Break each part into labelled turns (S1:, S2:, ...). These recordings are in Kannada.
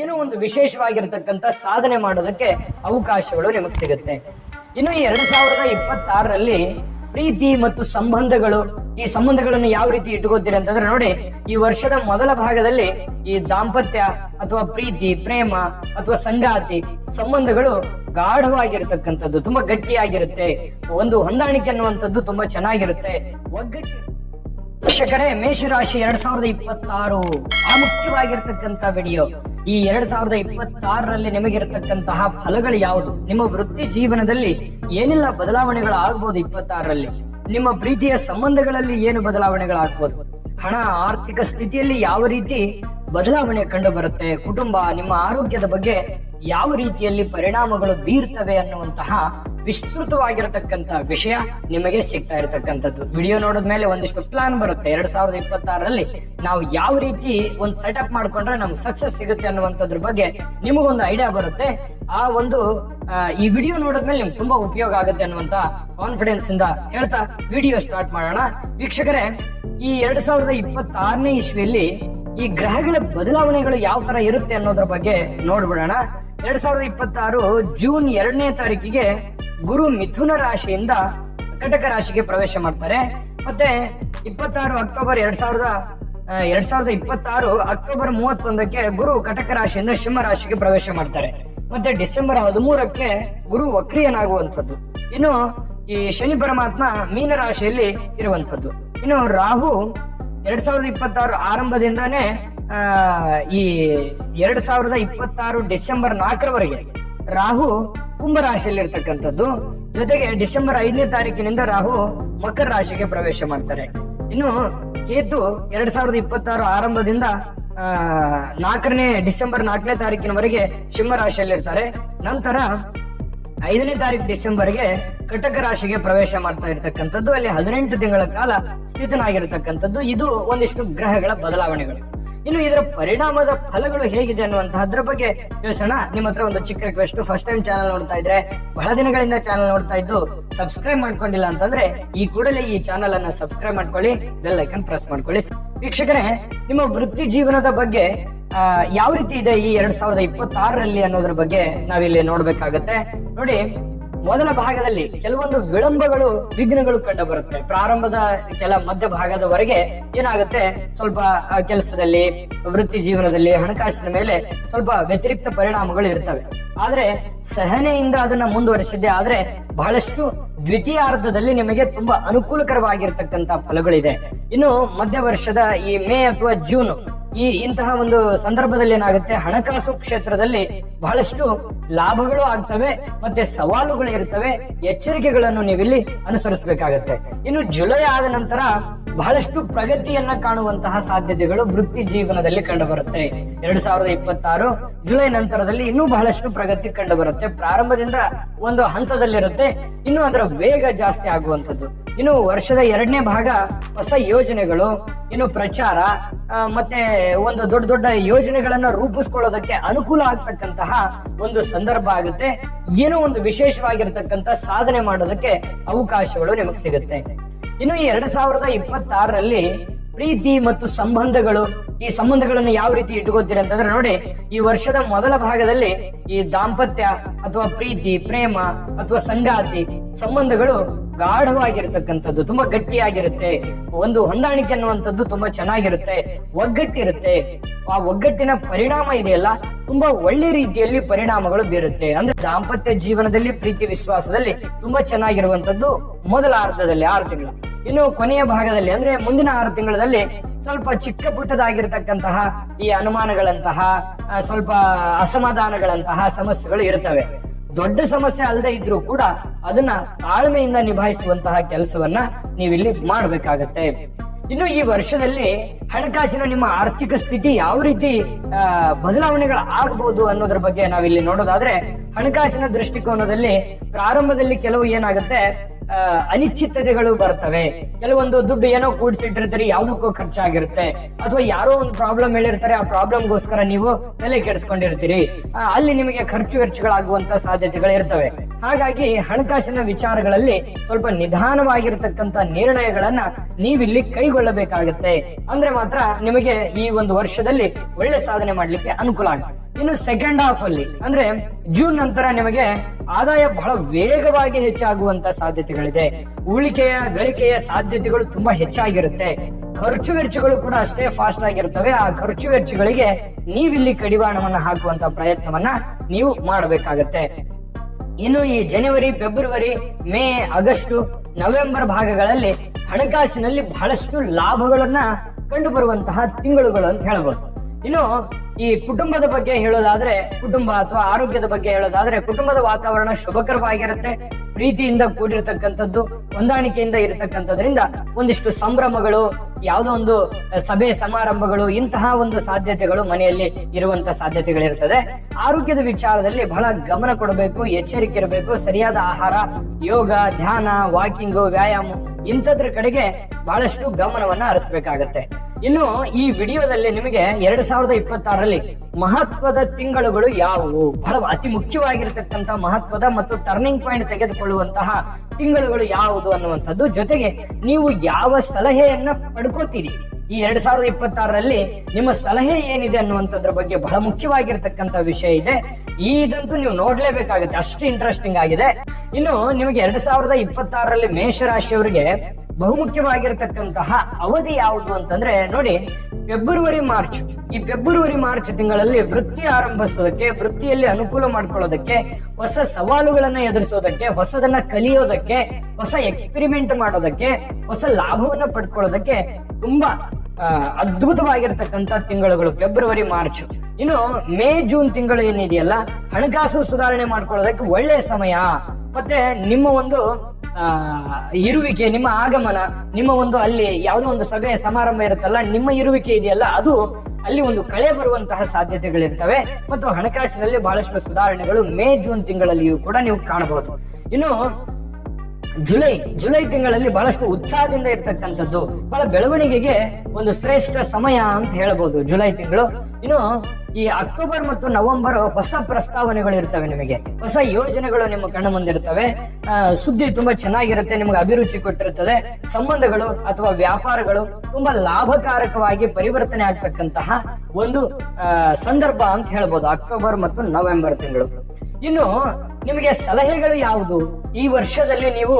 S1: ಏನೋ ಒಂದು ವಿಶೇಷವಾಗಿರ್ತಕ್ಕಂಥ ಸಾಧನೆ ಮಾಡೋದಕ್ಕೆ ಅವಕಾಶಗಳು ನಿಮಗೆ ಸಿಗುತ್ತೆ. ಇನ್ನು ಎರಡ್ ಸಾವಿರದ ಇಪ್ಪತ್ತಾರರಲ್ಲಿ ಪ್ರೀತಿ ಮತ್ತು ಸಂಬಂಧಗಳು, ಈ ಸಂಬಂಧಗಳನ್ನು ಯಾವ ರೀತಿ ಇಟ್ಕೋತೀರಿ ಅಂತಂದ್ರೆ ನೋಡಿ, ಈ ವರ್ಷದ ಮೊದಲ ಭಾಗದಲ್ಲಿ ಈ ದಾಂಪತ್ಯ ಅಥವಾ ಪ್ರೀತಿ, ಪ್ರೇಮ ಅಥವಾ ಸಂಗಾತಿ ಸಂಬಂಧಗಳು ಗಾಢವಾಗಿರತಕ್ಕಂಥದ್ದು, ತುಂಬಾ ಗಟ್ಟಿಯಾಗಿರುತ್ತೆ. ಒಂದು ಹೊಂದಾಣಿಕೆ ಅನ್ನುವಂಥದ್ದು ತುಂಬಾ ಚೆನ್ನಾಗಿರುತ್ತೆ. ಒಗ್ಗಟ್ಟು ವೀಕ್ಷಕರೇ ಮೇಷರಾಶಿ ಎರಡ್ ಸಾವಿರದ ಇಪ್ಪತ್ತಾರು ಪ್ರಾಮುಖ್ಯವಾಗಿರ್ತಕ್ಕಂಥ ವಿಡಿಯೋ ಈ ಎರಡ್ ಸಾವಿರದ ಇಪ್ಪತ್ತಾರರಲ್ಲಿ ನಿಮಗಿರತಕ್ಕಂತಹ ಫಲಗಳು ಯಾವುದು? ನಿಮ್ಮ ವೃತ್ತಿ ಜೀವನದಲ್ಲಿ ಏನೆಲ್ಲ ಬದಲಾವಣೆಗಳು ಆಗ್ಬೋದು ಇಪ್ಪತ್ತಾರರಲ್ಲಿ? ನಿಮ್ಮ ಪ್ರೀತಿಯ ಸಂಬಂಧಗಳಲ್ಲಿ ಏನು ಬದಲಾವಣೆಗಳಾಗ್ಬೋದು? ಹಣ, ಆರ್ಥಿಕ ಸ್ಥಿತಿಯಲ್ಲಿ ಯಾವ ರೀತಿ ಬದಲಾವಣೆ ಕಂಡು ಬರುತ್ತೆ ಕುಟುಂಬ, ನಿಮ್ಮ ಆರೋಗ್ಯದ ಬಗ್ಗೆ ಯಾವ ರೀತಿಯಲ್ಲಿ ಪರಿಣಾಮಗಳು ಬೀರ್ತವೆ ಅನ್ನುವಂತಹ ವಿಸ್ತೃತವಾಗಿರತಕ್ಕಂತ ವಿಷಯ ನಿಮಗೆ ಸಿಗ್ತಾ ಇರತಕ್ಕಂಥದ್ದು. ವಿಡಿಯೋ ನೋಡಿದ್ಮೇಲೆ ಒಂದಿಷ್ಟು ಪ್ಲಾನ್ ಬರುತ್ತೆ. ಎರಡ್ ಸಾವಿರದ ಇಪ್ಪತ್ತಾರರಲ್ಲಿ ನಾವು ಯಾವ ರೀತಿ ಒಂದು ಸೆಟಪ್ ಮಾಡ್ಕೊಂಡ್ರೆ ನಮ್ಗೆ ಸಕ್ಸಸ್ ಸಿಗುತ್ತೆ ಅನ್ನುವಂಥದ್ರ ಬಗ್ಗೆ ನಿಮಗೊಂದು ಐಡಿಯಾ ಬರುತ್ತೆ. ಆ ಒಂದು ಈ ವಿಡಿಯೋ ನೋಡಿದ್ಮೇಲೆ ನಿಮ್ಗೆ ತುಂಬಾ ಉಪಯೋಗ ಆಗುತ್ತೆ ಅನ್ನುವಂತ ಕಾನ್ಫಿಡೆನ್ಸ್ ಇಂದ ಹೇಳ್ತಾ ವಿಡಿಯೋ ಸ್ಟಾರ್ಟ್ ಮಾಡೋಣ. ವೀಕ್ಷಕರೇ, ಈ ಎರಡ್ ಸಾವಿರದ ಇಪ್ಪತ್ತಾರನೇ ಇಸ್ವಿಯಲ್ಲಿ ಈ ಗ್ರಹಗಳ ಬದಲಾವಣೆಗಳು ಯಾವ ತರ ಇರುತ್ತೆ ಅನ್ನೋದ್ರ ಬಗ್ಗೆ ನೋಡ್ಬಿಡೋಣ. ಎರಡ್ ಸಾವಿರದ ಇಪ್ಪತ್ತಾರು ಜೂನ್ ಎರಡನೇ ತಾರೀಕಿಗೆ ಗುರು ಮಿಥುನ ರಾಶಿಯಿಂದ ಕಟಕ ರಾಶಿಗೆ ಪ್ರವೇಶ ಮಾಡ್ತಾರೆ. ಮತ್ತೆ ಇಪ್ಪತ್ತಾರು ಅಕ್ಟೋಬರ್ ಎರಡ್ ಸಾವಿರದ ಎರಡ್ ಸಾವಿರದ ಇಪ್ಪತ್ತಾರು ಅಕ್ಟೋಬರ್ ಮೂವತ್ತೊಂದಕ್ಕೆ ಗುರು ಕಟಕ ರಾಶಿಯಿಂದ ಸಿಂಹ ರಾಶಿಗೆ ಪ್ರವೇಶ ಮಾಡ್ತಾರೆ. ಮತ್ತೆ ಡಿಸೆಂಬರ್ ಹದಿಮೂರಕ್ಕೆ ಗುರು ವಕ್ರಿಯನಾಗುವಂಥದ್ದು. ಇನ್ನು ಈ ಶನಿ ಪರಮಾತ್ಮ ಮೀನ ರಾಶಿಯಲ್ಲಿ ಇರುವಂಥದ್ದು. ಇನ್ನು ರಾಹು ಎರಡ್ ಸಾವಿರದ ಇಪ್ಪತ್ತಾರು ಆರಂಭದಿಂದಾನೇ ಈ ಎರಡ್ ಸಾವಿರದ ಇಪ್ಪತ್ತಾರು ಡಿಸೆಂಬರ್ ನಾಲ್ಕರವರೆಗೆ. ರಾಹು ಕುಂಭ ರಾಶಿಯಲ್ಲಿ ಇರ್ತಕ್ಕಂಥದ್ದು ಜೊತೆಗೆ ಡಿಸೆಂಬರ್ ಐದನೇ ತಾರೀಕಿನಿಂದ ರಾಹು ಮಕರ ರಾಶಿಗೆ ಪ್ರವೇಶ ಮಾಡ್ತಾರೆ. ಇನ್ನು ಕೇತು ಎರಡ್ ಸಾವಿರದ ಇಪ್ಪತ್ತಾರು ಆರಂಭದಿಂದ, ಆ, ನಾಲ್ಕನೇ, ಡಿಸೆಂಬರ್ ನಾಲ್ಕನೇ ತಾರೀಕಿನವರೆಗೆ ಸಿಂಹ ರಾಶಿಯಲ್ಲಿ ಇರ್ತಾರೆ ನಂತರ ಐದನೇ ತಾರೀಕು ಡಿಸೆಂಬರ್ಗೆ ಕಟಕ ರಾಶಿಗೆ ಪ್ರವೇಶ ಮಾಡ್ತಾ ಇರ್ತಕ್ಕಂಥದ್ದು. ಅಲ್ಲಿ ಹದಿನೆಂಟು ತಿಂಗಳ ಕಾಲ ಸ್ಥಿತನಾಗಿರತಕ್ಕಂಥದ್ದು. ಇದು ಒಂದಿಷ್ಟು ಗ್ರಹಗಳ ಬದಲಾವಣೆಗಳು. ಇನ್ನು ಇದರ ಪರಿಣಾಮದ ಫಲಗಳು ಹೇಗಿದೆ ಅನ್ನುವಂತಹದ್ರ ಬಗ್ಗೆ ತಿಳಿಸೋಣ. ನಿಮ್ಮ ಹತ್ರ ಒಂದು ಚಿಕ್ಕ ರಿಕ್ವೆಸ್ಟ್ ಫಸ್ಟ್ ಟೈಮ್ ಚಾನಲ್ ನೋಡ್ತಾ ಇದ್ರೆ ಬಹಳ ದಿನಗಳಿಂದ ಚಾನಲ್ ನೋಡ್ತಾ ಇದ್ದು ಸಬ್ಸ್ಕ್ರೈಬ್ ಮಾಡ್ಕೊಂಡಿಲ್ಲ ಅಂತಂದ್ರೆ ಈ ಕೂಡಲೇ ಈ ಚಾನಲ್ ಅನ್ನ ಸಬ್ಸ್ಕ್ರೈಬ್ ಮಾಡ್ಕೊಳ್ಳಿ ಬೆಲ್ ಐಕನ್ ಪ್ರೆಸ್ ಮಾಡ್ಕೊಳ್ಳಿ. ವೀಕ್ಷಕರೇ, ನಿಮ್ಮ ವೃತ್ತಿ ಜೀವನದ ಬಗ್ಗೆ ಯಾವ ರೀತಿ ಇದೆ ಈ ಎರಡ್ ಸಾವಿರದ ಇಪ್ಪತ್ತಾರರಲ್ಲಿ ಅನ್ನೋದ್ರ ಬಗ್ಗೆ ನಾವಿಲ್ಲಿ ನೋಡ್ಬೇಕಾಗತ್ತೆ. ನೋಡಿ ಮೊದಲ ಭಾಗದಲ್ಲಿ ಕೆಲವೊಂದು ವಿಳಂಬಗಳು, ವಿಘ್ನಗಳು ಕಂಡು ಬರುತ್ತೆ ಪ್ರಾರಂಭದ ಕೆಲ ಮಧ್ಯ ಭಾಗದವರೆಗೆ ಏನಾಗುತ್ತೆ? ಸ್ವಲ್ಪ ಕೆಲಸದಲ್ಲಿ, ವೃತ್ತಿ ಜೀವನದಲ್ಲಿ, ಹಣಕಾಸಿನ ಮೇಲೆ ಸ್ವಲ್ಪ ವ್ಯತಿರಿಕ್ತ ಪರಿಣಾಮಗಳು ಇರ್ತವೆ. ಆದ್ರೆ, ಸಹನೆಯಿಂದ ಅದನ್ನ ಮುಂದುವರಿಸಿದ್ದೆ ಆದ್ರೆ, ಬಹಳಷ್ಟು ದ್ವಿತೀಯಾರ್ಧದಲ್ಲಿ ನಿಮಗೆ ತುಂಬಾ ಅನುಕೂಲಕರವಾಗಿರ್ತಕ್ಕಂತ ಫಲಗಳಿದೆ. ಇನ್ನು ಮಧ್ಯ ವರ್ಷದ ಈ ಮೇ ಅಥವಾ ಜೂನ್ ಈ ಇಂತಹ ಒಂದು ಸಂದರ್ಭದಲ್ಲಿ ಏನಾಗುತ್ತೆ? ಹಣಕಾಸು ಕ್ಷೇತ್ರದಲ್ಲಿ ಬಹಳಷ್ಟು ಲಾಭಗಳು ಆಗ್ತವೆ, ಮತ್ತೆ ಸವಾಲುಗಳು ಇರ್ತವೆ, ಎಚ್ಚರಿಕೆಗಳನ್ನು ನೀವಿಲ್ಲಿ ಅನುಸರಿಸಬೇಕಾಗತ್ತೆ. ಇನ್ನು ಜುಲೈ ಆದ ನಂತರ ಬಹಳಷ್ಟು ಪ್ರಗತಿಯನ್ನ ಕಾಣುವಂತಹ ಸಾಧ್ಯತೆಗಳು ವೃತ್ತಿ ಜೀವನದಲ್ಲಿ ಕಂಡು ಬರುತ್ತೆ ಎರಡ್ ಸಾವಿರದ ಇಪ್ಪತ್ತಾರು ಜುಲೈ ನಂತರದಲ್ಲಿ ಇನ್ನೂ ಬಹಳಷ್ಟು ಪ್ರಗತಿ ಕಂಡು ಬರುತ್ತೆ ಪ್ರಾರಂಭದಿಂದ ಒಂದು ಹಂತದಲ್ಲಿರುತ್ತೆ. ಇನ್ನು ಅದರ ವೇಗ ಜಾಸ್ತಿ ಆಗುವಂತದ್ದು ಇನ್ನು ವರ್ಷದ ಎರಡನೇ ಭಾಗ ಹೊಸ ಯೋಜನೆಗಳು ಇನ್ನು ಪ್ರಚಾರ ಮತ್ತೆ ಒಂದು ದೊಡ್ಡ ದೊಡ್ಡ ಯೋಜನೆಗಳನ್ನ ರೂಪಿಸ್ಕೊಳ್ಳೋದಕ್ಕೆ ಅನುಕೂಲ ಆಗ್ತಕ್ಕಂತಹ ಒಂದು ಸಂದರ್ಭ ಆಗುತ್ತೆ. ಏನೋ ಒಂದು ವಿಶೇಷವಾಗಿರ್ತಕ್ಕಂಥ ಸಾಧನೆ ಮಾಡೋದಕ್ಕೆ ಅವಕಾಶಗಳು ನಿಮಗೆ ಸಿಗುತ್ತೆ. ಇನ್ನು ಎರಡ್ ಸಾವಿರದ ಇಪ್ಪತ್ತಾರರಲ್ಲಿ ಪ್ರೀತಿ ಮತ್ತು ಸಂಬಂಧಗಳು, ಈ ಸಂಬಂಧಗಳನ್ನು ಯಾವ ರೀತಿ ಇಟ್ಕೋತೀರಿ ಅಂತಂದ್ರೆ ನೋಡಿ, ಈ ವರ್ಷದ ಮೊದಲ ಭಾಗದಲ್ಲಿ ಈ ದಾಂಪತ್ಯ ಅಥವಾ ಪ್ರೀತಿ, ಪ್ರೇಮ ಅಥವಾ ಸಂಗಾತಿ ಸಂಬಂಧಗಳು ಗಾಢವಾಗಿರ್ತಕ್ಕಂಥದ್ದು, ತುಂಬಾ ಗಟ್ಟಿಯಾಗಿರುತ್ತೆ. ಒಂದು ಹೊಂದಾಣಿಕೆ ಅನ್ನುವಂಥದ್ದು ತುಂಬಾ ಚೆನ್ನಾಗಿರುತ್ತೆ, ಒಗ್ಗಟ್ಟಿರುತ್ತೆ. ಆ ಒಗ್ಗಟ್ಟಿನ ಪರಿಣಾಮ ಇದೆಯಲ್ಲ, ತುಂಬಾ ಒಳ್ಳೆ ರೀತಿಯಲ್ಲಿ ಪರಿಣಾಮಗಳು ಬೀರುತ್ತೆ. ಅಂದ್ರೆ ದಾಂಪತ್ಯ ಜೀವನದಲ್ಲಿ, ಪ್ರೀತಿ ವಿಶ್ವಾಸದಲ್ಲಿ ತುಂಬಾ ಚೆನ್ನಾಗಿರುವಂತದ್ದು ಮೊದಲ ಅರ್ಧದಲ್ಲಿ, ಆರು ತಿಂಗಳು. ಇನ್ನು ಕೊನೆಯ ಭಾಗದಲ್ಲಿ ಅಂದ್ರೆ ಮುಂದಿನ ಆರು ತಿಂಗಳಲ್ಲಿ ಸ್ವಲ್ಪ ಚಿಕ್ಕ ಪುಟ್ಟದಾಗಿರ್ತಕ್ಕಂತಹ ಈ ಅನುಮಾನಗಳಂತಹ ಸ್ವಲ್ಪ ಅಸಮಾಧಾನಗಳಂತಹ ಸಮಸ್ಯೆಗಳು ಇರ್ತವೆ. ದೊಡ್ಡ ಸಮಸ್ಯೆ ಅಲ್ಲದೆ ಇದ್ರೂ ಕೂಡ ಅದನ್ನ ತಾಳ್ಮೆಯಿಂದ ನಿಭಾಯಿಸುವಂತಹ ಕೆಲಸವನ್ನ ನೀವಿಲ್ಲಿ ಮಾಡ್ಬೇಕಾಗತ್ತೆ. ಇನ್ನು ಈ ವರ್ಷದಲ್ಲಿ ಹಣಕಾಸಿನ ನಿಮ್ಮ ಆರ್ಥಿಕ ಸ್ಥಿತಿ ಯಾವ ರೀತಿ ಬದಲಾವಣೆಗಳು ಆಗಬಹುದು ಅನ್ನೋದ್ರ ಬಗ್ಗೆ ನಾವಿಲ್ಲಿ ನೋಡೋದಾದ್ರೆ, ಹಣಕಾಸಿನ ದೃಷ್ಟಿಕೋನದಲ್ಲಿ ಪ್ರಾರಂಭದಲ್ಲಿ ಕೆಲವು ಏನಾಗುತ್ತೆ ಅನಿಶ್ಚಿತತೆಗಳು ಬರ್ತವೆ. ಕೆಲವೊಂದು ದುಡ್ಡು ಏನೋ ಕೂಡಿಸಿಟ್ಟಿರ್ತೀರಿ ಯಾವ್ದಕ್ಕೂ ಖರ್ಚಾಗಿರುತ್ತೆ. ಅಥವಾ ಯಾರೋ ಒಂದು ಪ್ರಾಬ್ಲಮ್ ಹೇಳಿರ್ತಾರೆ, ಆ ಪ್ರಾಬ್ಲಮ್ಗೋಸ್ಕರ ನೀವು ತಲೆ ಕೆಡಿಸ್ಕೊಂಡಿರ್ತೀರಿ. ಅಲ್ಲಿ ನಿಮಗೆ ಖರ್ಚು ವೆಚ್ಚಗಳಾಗುವಂತ ಸಾಧ್ಯತೆಗಳು ಇರ್ತವೆ ಹಾಗಾಗಿ ಹಣಕಾಸಿನ ವಿಚಾರಗಳಲ್ಲಿ ಸ್ವಲ್ಪ ನಿಧಾನವಾಗಿರ್ತಕ್ಕಂತ ನಿರ್ಣಯಗಳನ್ನ ನೀವಿಲ್ಲಿ ಕೈಗೊಳ್ಳಬೇಕಾಗತ್ತೆ. ಅಂದ್ರೆ ಮಾತ್ರ ನಿಮಗೆ ಈ ಒಂದು ವರ್ಷದಲ್ಲಿ ಒಳ್ಳೆ ಸಾಧನೆ ಮಾಡ್ಲಿಕ್ಕೆ ಅನುಕೂಲ ಆಗುತ್ತೆ. ಇನ್ನು ಸೆಕೆಂಡ್ ಹಾಫ್ ಅಲ್ಲಿ, ಅಂದ್ರೆ ಜೂನ್ ನಂತರ ನಿಮಗೆ ಆದಾಯ ಬಹಳ ವೇಗವಾಗಿ ಹೆಚ್ಚಾಗುವಂತ ಸಾಧ್ಯತೆಗಳಿದೆ. ಉಳಿಕೆಯ ಗಳಿಕೆಯ ಸಾಧ್ಯತೆಗಳು ತುಂಬಾ ಹೆಚ್ಚಾಗಿರುತ್ತೆ. ಖರ್ಚು ವೆಚ್ಚಗಳು ಕೂಡ ಅಷ್ಟೇ ಫಾಸ್ಟ್ ಆಗಿರ್ತವೆ ಆ ಖರ್ಚು ವೆಚ್ಚಗಳಿಗೆ ನೀವಿಲ್ಲಿ ಕಡಿವಾಣವನ್ನ ಹಾಕುವಂತ ಪ್ರಯತ್ನವನ್ನ ನೀವು ಮಾಡಬೇಕಾಗತ್ತೆ. ಇನ್ನು ಈ ಜನವರಿ ಫೆಬ್ರವರಿ ಮೇ ಆಗಸ್ಟ್ ನವೆಂಬರ್ ಭಾಗಗಳಲ್ಲಿ ಹಣಕಾಸಿನಲ್ಲಿ ಬಹಳಷ್ಟು ಲಾಭಗಳನ್ನ ಕಂಡು ಬರುವಂತಹ ತಿಂಗಳುಗಳು ಅಂತ ಹೇಳ್ಬೋದು. ಇನ್ನು ಈ ಕುಟುಂಬದ ಬಗ್ಗೆ ಹೇಳೋದಾದ್ರೆ ಕುಟುಂಬ ಅಥವಾ ಆರೋಗ್ಯದ ಬಗ್ಗೆ ಹೇಳೋದಾದ್ರೆ ಕುಟುಂಬದ ವಾತಾವರಣ ಶುಭಕರವಾಗಿರುತ್ತೆ. ಪ್ರೀತಿಯಿಂದ ಕೂಡಿರತಕ್ಕಂಥದ್ದು, ಹೊಂದಾಣಿಕೆಯಿಂದ ಇರತಕ್ಕಂಥದ್ರಿಂದ ಒಂದಿಷ್ಟು ಸಂಭ್ರಮಗಳು, ಯಾವುದೋ ಒಂದು ಸಭೆ ಸಮಾರಂಭಗಳು, ಇಂತಹ ಒಂದು ಸಾಧ್ಯತೆಗಳು ಮನೆಯಲ್ಲಿ ಇರುವಂತ ಸಾಧ್ಯತೆಗಳಿರ್ತದೆ. ಆರೋಗ್ಯದ ವಿಚಾರದಲ್ಲಿ ಬಹಳ ಗಮನ ಕೊಡಬೇಕು, ಎಚ್ಚರಿಕೆ ಇರಬೇಕು. ಸರಿಯಾದ ಆಹಾರ, ಯೋಗ, ಧ್ಯಾನ, ವಾಕಿಂಗ್, ವ್ಯಾಯಾಮ ಇಂಥದ್ರ ಕಡೆಗೆ ಬಹಳಷ್ಟು ಗಮನವನ್ನ ಹರಿಸಬೇಕಾಗತ್ತೆ. ಇನ್ನು ಈ ವಿಡಿಯೋದಲ್ಲಿ ನಿಮಗೆ ಎರಡ್ ಸಾವಿರದ ಇಪ್ಪತ್ತಾರರಲ್ಲಿ ಮಹತ್ವದ ತಿಂಗಳುಗಳು ಯಾವುವು? ಬಹಳ ಅತಿ ಮುಖ್ಯವಾಗಿರ್ತಕ್ಕಂಥ ಮಹತ್ವದ ಮತ್ತು ಟರ್ನಿಂಗ್ ಪಾಯಿಂಟ್ ತೆಗೆದುಕೊಳ್ಳುವಂತಹ ತಿಂಗಳುಗಳು ಯಾವುದು ಅನ್ನುವಂಥದ್ದು. ಜೊತೆಗೆ ನೀವು ಯಾವ ಸಲಹೆಯನ್ನ ಪಡ್ಕೋತೀರಿ? ಈ ಎರಡ್ ಸಾವಿರದ ಇಪ್ಪತ್ತಾರರಲ್ಲಿ ನಿಮ್ಮ ಸಲಹೆ ಏನಿದೆ ಅನ್ನುವಂಥದ್ರ ಬಗ್ಗೆ ಬಹಳ ಮುಖ್ಯವಾಗಿರ್ತಕ್ಕಂಥ ವಿಷಯ ಇದೆ. ಇದಂತೂ ನೀವು ನೋಡ್ಲೇಬೇಕಾಗುತ್ತೆ. ಅಷ್ಟು ಇಂಟ್ರೆಸ್ಟಿಂಗ್ ಆಗಿದೆ. ಇನ್ನು ನಿಮಗೆ ಎರಡ್ ಸಾವಿರದ ಇಪ್ಪತ್ತಾರರಲ್ಲಿ ಮೇಷರಾಶಿಯವರಿಗೆ ಬಹುಮುಖ್ಯವಾಗಿರತಕ್ಕಂತಹ ಅವಧಿ ಯಾವುದು ಅಂತಂದ್ರೆ ನೋಡಿ ಫೆಬ್ರವರಿ ಮಾರ್ಚ್ ಈ ಫೆಬ್ರವರಿ ಮಾರ್ಚ್ ತಿಂಗಳಲ್ಲಿ ವೃತ್ತಿ ಆರಂಭಿಸೋದಕ್ಕೆ, ವೃತ್ತಿಯಲ್ಲಿ ಅನುಕೂಲ ಮಾಡ್ಕೊಳ್ಳೋದಕ್ಕೆ, ಹೊಸ ಸವಾಲುಗಳನ್ನ ಎದುರಿಸೋದಕ್ಕೆ, ಹೊಸದನ್ನ ಕಲಿಯೋದಕ್ಕೆ, ಹೊಸ ಎಕ್ಸ್ಪೆರಿಮೆಂಟ್ ಮಾಡೋದಕ್ಕೆ, ಹೊಸ ಲಾಭವನ್ನ ಪಡ್ಕೊಳ್ಳೋದಕ್ಕೆ ತುಂಬಾ ಅದ್ಭುತವಾಗಿರ್ತಕ್ಕಂಥ ತಿಂಗಳುಗಳು ಫೆಬ್ರವರಿ ಮಾರ್ಚ್ ಇನ್ನು ಮೇ ಜೂನ್ ತಿಂಗಳು ಏನಿದೆಯಲ್ಲ, ಹಣಕಾಸು ಸುಧಾರಣೆ ಮಾಡ್ಕೊಳ್ಳೋದಕ್ಕೆ ಒಳ್ಳೆಯ ಸಮಯ. ಮತ್ತೆ ನಿಮ್ಮ ಒಂದು ಇರುವಿಕೆ ನಿಮ್ಮ ಆಗಮನ, ನಿಮ್ಮ ಒಂದು ಅಲ್ಲಿ ಯಾವುದೋ ಒಂದು ಸಭೆ, ಸಮಾರಂಭ ಇರುತ್ತಲ್ಲ, ನಿಮ್ಮ ಇರುವಿಕೆ ಇದೆಯಲ್ಲ, ಅದು ಅಲ್ಲಿ ಒಂದು ಕಳೆ ಬರುವಂತಹ ಸಾಧ್ಯತೆಗಳಿರ್ತವೆ. ಮತ್ತು ಹಣಕಾಸಿನಲ್ಲಿ ಬಹಳಷ್ಟು ಸುಧಾರಣೆಗಳು ಮೇ, ಜೂನ್ ತಿಂಗಳಲ್ಲಿಯೂ ಕೂಡ ನೀವು ಕಾಣಬಹುದು. ಇನ್ನು ಜುಲೈ ಜುಲೈ ತಿಂಗಳಲ್ಲಿ ಬಹಳಷ್ಟು ಉತ್ಸಾಹದಿಂದ ಇರ್ತಕ್ಕಂಥದ್ದು, ಬಹಳ ಬೆಳವಣಿಗೆಗೆ ಒಂದು ಶ್ರೇಷ್ಠ ಸಮಯ ಅಂತ ಹೇಳ್ಬೋದು ಜುಲೈ ತಿಂಗಳು. ಇನ್ನು ಈ ಅಕ್ಟೋಬರ್ ಮತ್ತು ನವೆಂಬರ್ ಹೊಸ ಪ್ರಸ್ತಾವನೆಗಳು ಇರ್ತವೆ ನಿಮಗೆ. ಹೊಸ ಯೋಜನೆಗಳು ನಿಮ್ಮ ಕಣ್ಣ ಮುಂದಿರ್ತವೆ ಸುದ್ದಿ ತುಂಬಾ ಚೆನ್ನಾಗಿರುತ್ತೆ, ನಿಮ್ಗೆ ಅಭಿರುಚಿ ಕೊಟ್ಟಿರುತ್ತದೆ ಸಂಬಂಧಗಳು ಅಥವಾ ವ್ಯಾಪಾರಗಳು ತುಂಬಾ ಲಾಭಕಾರಕವಾಗಿ ಪರಿವರ್ತನೆ ಆಗ್ತಕ್ಕಂತಹ ಒಂದು ಸಂದರ್ಭ ಅಂತ ಹೇಳ್ಬೋದು ಅಕ್ಟೋಬರ್ ಮತ್ತು ನವೆಂಬರ್ ತಿಂಗಳು. ಇನ್ನು ನಿಮಗೆ ಸಲಹೆಗಳು ಯಾವುದು? ಈ ವರ್ಷದಲ್ಲಿ ನೀವು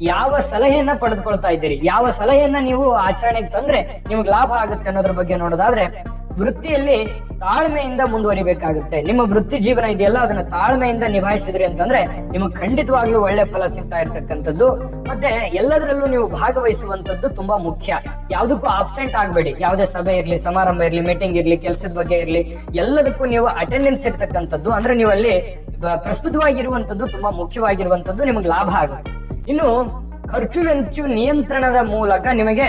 S1: ಯಾವ ಸಲಹೆಯನ್ನ ಪಡೆದುಕೊಳ್ತಾ ಇದ್ದೀರಿ? ಯಾವ ಸಲಹೆಯನ್ನ ನೀವು ಆಚರಣೆಗೆ ತಂದ್ರೆ ನಿಮ್ಗೆ ಲಾಭ ಆಗುತ್ತೆ ಅನ್ನೋದ್ರ ಬಗ್ಗೆ ನೋಡೋದಾದ್ರೆ ವೃತ್ತಿಯಲ್ಲಿ ತಾಳ್ಮೆಯಿಂದ ಮುಂದುವರಿಬೇಕಾಗುತ್ತೆ. ನಿಮ್ಮ ವೃತ್ತಿ ಜೀವನ ಇದೆಯಲ್ಲ, ಅದನ್ನ ತಾಳ್ಮೆಯಿಂದ ನಿಭಾಯಿಸಿದ್ರಿ ಅಂತಂದ್ರೆ ನಿಮಗೆ ಖಂಡಿತವಾಗ್ಲೂ ಒಳ್ಳೆ ಫಲ ಸಿಗ್ತಾ ಇರ್ತಕ್ಕಂಥದ್ದು. ಮತ್ತೆ ಎಲ್ಲದರಲ್ಲೂ ನೀವು ಭಾಗವಹಿಸುವಂತದ್ದು ತುಂಬಾ ಮುಖ್ಯ. ಯಾವುದಕ್ಕೂ ಆಬ್ಸೆಂಟ್ ಆಗಬೇಡಿ. ಯಾವುದೇ ಸಭೆ ಇರ್ಲಿ, ಸಮಾರಂಭ ಇರ್ಲಿ ಮೀಟಿಂಗ್ ಇರ್ಲಿ, ಕೆಲಸದ ಬಗ್ಗೆ ಇರ್ಲಿ, ಎಲ್ಲದಕ್ಕೂ ನೀವು ಅಟೆಂಡೆನ್ಸ್ ಇರ್ತಕ್ಕಂಥದ್ದು. ಅಂದ್ರೆ ನೀವು ಅಲ್ಲಿ ಪ್ರಸ್ತುತವಾಗಿ ಪ್ರಸ್ತುತವಾಗಿರುವಂತದ್ದು ತುಂಬಾ ಮುಖ್ಯವಾಗಿರುವಂತದ್ದು ನಿಮಗೆ ಲಾಭ ಆಗುತ್ತೆ. ಇನ್ನು ಖರ್ಚು ವೆಚ್ಚು ನಿಯಂತ್ರಣದ ಮೂಲಕ ನಿಮಗೆ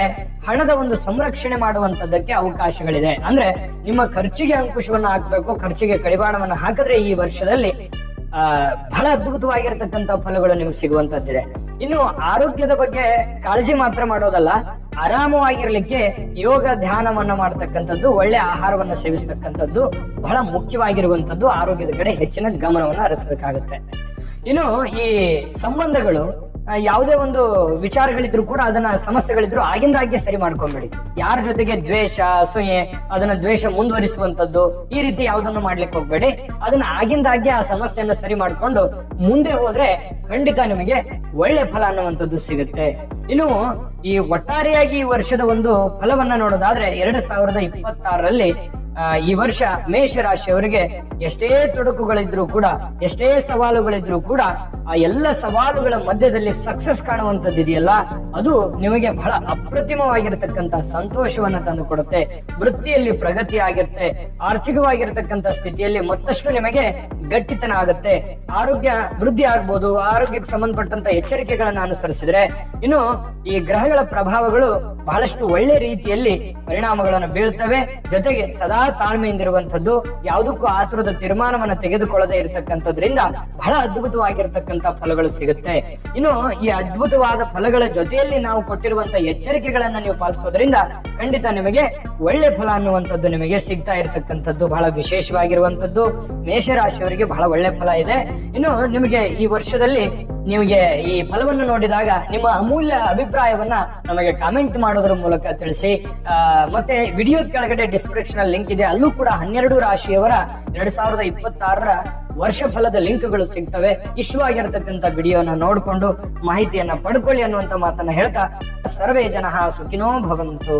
S1: ಹಣದ ಒಂದು ಸಂರಕ್ಷಣೆ ಮಾಡುವಂತದ್ದಕ್ಕೆ ಅವಕಾಶಗಳಿದೆ. ಅಂದ್ರೆ ನಿಮ್ಮ ಖರ್ಚಿಗೆ ಅಂಕುಶವನ್ನ ಹಾಕಬೇಕು, ಖರ್ಚಿಗೆ ಕಡಿವಾಣವನ್ನು ಹಾಕಿದ್ರೆ ಈ ವರ್ಷದಲ್ಲಿ, ಆ, ಬಹಳ ಅದ್ಭುತವಾಗಿರ್ತಕ್ಕಂಥ ಫಲಗಳು ನಿಮ್ಗೆ ಸಿಗುವಂತದ್ದಿದೆ. ಇನ್ನು ಆರೋಗ್ಯದ ಬಗ್ಗೆ ಕಾಳಜಿ ಮಾತ್ರ ಮಾಡೋದಲ್ಲ, ಆರಾಮವಾಗಿರ್ಲಿಕ್ಕೆ ಯೋಗ ಧ್ಯಾನವನ್ನ ಮಾಡ್ತಕ್ಕಂಥದ್ದು, ಒಳ್ಳೆ ಆಹಾರವನ್ನ ಸೇವಿಸ್ತಕ್ಕಂಥದ್ದು ಬಹಳ ಮುಖ್ಯವಾಗಿರುವಂತದ್ದು ಆರೋಗ್ಯದ ಕಡೆ ಹೆಚ್ಚಿನ ಗಮನವನ್ನ ಹರಿಸಬೇಕಾಗುತ್ತೆ. ಇನ್ನು ಈ ಸಂಬಂಧಗಳು ಯಾವುದೇ ಒಂದು ವಿಚಾರಗಳಿದ್ರು ಕೂಡ ಅದನ್ನ ಸಮಸ್ಯೆಗಳಿದ್ರು ಆಗಿಂದಾಗ್ಗೆ ಸರಿ ಮಾಡ್ಕೊಂಡ್ಬಿಡಿ ಯಾರ ಜೊತೆಗೆ ದ್ವೇಷ, ಅಸೂಯೆ, ಅದನ್ನ ದ್ವೇಷ ಮುಂದುವರಿಸುವಂತದ್ದು ಈ ರೀತಿ ಯಾವುದನ್ನು ಮಾಡ್ಲಿಕ್ಕೆ ಹೋಗ್ಬೇಡಿ. ಅದನ್ನ ಆಗಿಂದಾಗ್ಗೆ ಆ ಸಮಸ್ಯೆಯನ್ನು ಸರಿ ಮಾಡ್ಕೊಂಡು ಮುಂದೆ ಹೋದ್ರೆ ಖಂಡಿತ ನಿಮಗೆ ಒಳ್ಳೆ ಫಲ ಅನ್ನುವಂಥದ್ದು ಸಿಗುತ್ತೆ. ಇನ್ನು ಈ ಒಟ್ಟಾರೆಯಾಗಿ ಈ ವರ್ಷದ ಒಂದು ಫಲವನ್ನ ನೋಡೋದಾದ್ರೆ ಎರಡ್ ಸಾವಿರದ ಇಪ್ಪತ್ತಾರರಲ್ಲಿ ಈ ವರ್ಷ ಮೇಷ ರಾಶಿಯವರಿಗೆ ಎಷ್ಟೇ ತೊಡಕುಗಳಿದ್ರು ಕೂಡ, ಎಷ್ಟೇ ಸವಾಲುಗಳಿದ್ರು ಕೂಡ, ಆ ಎಲ್ಲ ಸವಾಲುಗಳ ಮಧ್ಯದಲ್ಲಿ ಸಕ್ಸಸ್ ಕಾಣುವಂತದ್ದು ಇದೆಯಲ್ಲ, ಅದು ನಿಮಗೆ ಬಹಳ ಅಪ್ರತಿಮವಾಗಿರತಕ್ಕಂತ ಸಂತೋಷವನ್ನ ತಂದು ಕೊಡುತ್ತೆ ವೃತ್ತಿಯಲ್ಲಿ ಪ್ರಗತಿ ಆಗಿರುತ್ತೆ ಆರ್ಥಿಕವಾಗಿರತಕ್ಕಂತ ಸ್ಥಿತಿಯಲ್ಲಿ ಮತ್ತಷ್ಟು ನಿಮಗೆ ಗಟ್ಟಿತನ ಆಗುತ್ತೆ. ಆರೋಗ್ಯ ವೃದ್ಧಿ ಆಗ್ಬೋದು, ಆರೋಗ್ಯಕ್ಕೆ ಸಂಬಂಧಪಟ್ಟಂತ ಎಚ್ಚರಿಕೆಗಳನ್ನ ಅನುಸರಿಸಿದ್ರೆ, ಇನ್ನು ಈ ಗ್ರಹಗಳ ಪ್ರಭಾವಗಳು ಬಹಳಷ್ಟು ಒಳ್ಳೆ ರೀತಿಯಲ್ಲಿ ಪರಿಣಾಮಗಳನ್ನು ಬೀಳ್ತವೆ. ಜೊತೆಗೆ ಸದಾ ತಾಳ್ಮೆಯಿಂದಿರುವಂತದ್ದು ಯಾವುದಕ್ಕೂ ಆತುರದ ತೀರ್ಮಾನವನ್ನ ತೆಗೆದುಕೊಳ್ಳದೆ ಇರತಕ್ಕಂಥದ್ರಿಂದ ಬಹಳ ಅದ್ಭುತವಾಗಿರ್ತಕ್ಕಂಥ ಫಲಗಳು ಸಿಗುತ್ತೆ. ಇನ್ನು ಈ ಅದ್ಭುತವಾದ ಫಲಗಳ ಜೊತೆಯಲ್ಲಿ ನಾವು ಕೊಟ್ಟಿರುವಂತ ಎಚ್ಚರಿಕೆಗಳನ್ನ ನೀವು ಪಾಲಿಸೋದ್ರಿಂದ ಖಂಡಿತ ನಿಮಗೆ ಒಳ್ಳೆ ಫಲ ಅನ್ನುವಂಥದ್ದು ನಿಮಗೆ ಸಿಗ್ತಾ ಇರತಕ್ಕಂಥದ್ದು ಬಹಳ ವಿಶೇಷವಾಗಿರುವಂತದ್ದು ಮೇಷರಾಶಿಯವರಿಗೆ ಬಹಳ ಒಳ್ಳೆ ಫಲ ಇದೆ. ಇನ್ನು ನಿಮಗೆ ಈ ವರ್ಷದಲ್ಲಿ ನಿಮಗೆ ಈ ಫಲವನ್ನು ನೋಡಿದಾಗ ನಿಮ್ಮ ಅಮೂಲ್ಯ ಅಭಿಪ್ರಾಯವನ್ನ ನಮಗೆ ಕಾಮೆಂಟ್ ಮಾಡೋದ್ರ ಮೂಲಕ ತಿಳಿಸಿ. ಮತ್ತೆ ವಿಡಿಯೋ ಕೆಳಗಡೆ ಡಿಸ್ಕ್ರಿಪ್ಷನ್ ಲಿಂಕ್ ಇದೆ. ಅಲ್ಲೂ ಕೂಡ ಹನ್ನೆರಡು ರಾಶಿಯವರ ಎರಡ್ ಸಾವಿರದ ಇಪ್ಪತ್ತಾರರ ವರ್ಷ ಫಲದ ಲಿಂಕ್ಗಳು ಸಿಗ್ತವೆ. ಇಷ್ಟವಾಗಿರ್ತಕ್ಕಂಥ ವಿಡಿಯೋನ ನೋಡಿಕೊಂಡು ಮಾಹಿತಿಯನ್ನ ಪಡ್ಕೊಳ್ಳಿ ಅನ್ನುವಂತ ಮಾತನ್ನ ಹೇಳ್ತಾ ಸರ್ವೇ ಜನ ಸುಖಿನೋ ಭವಂತು.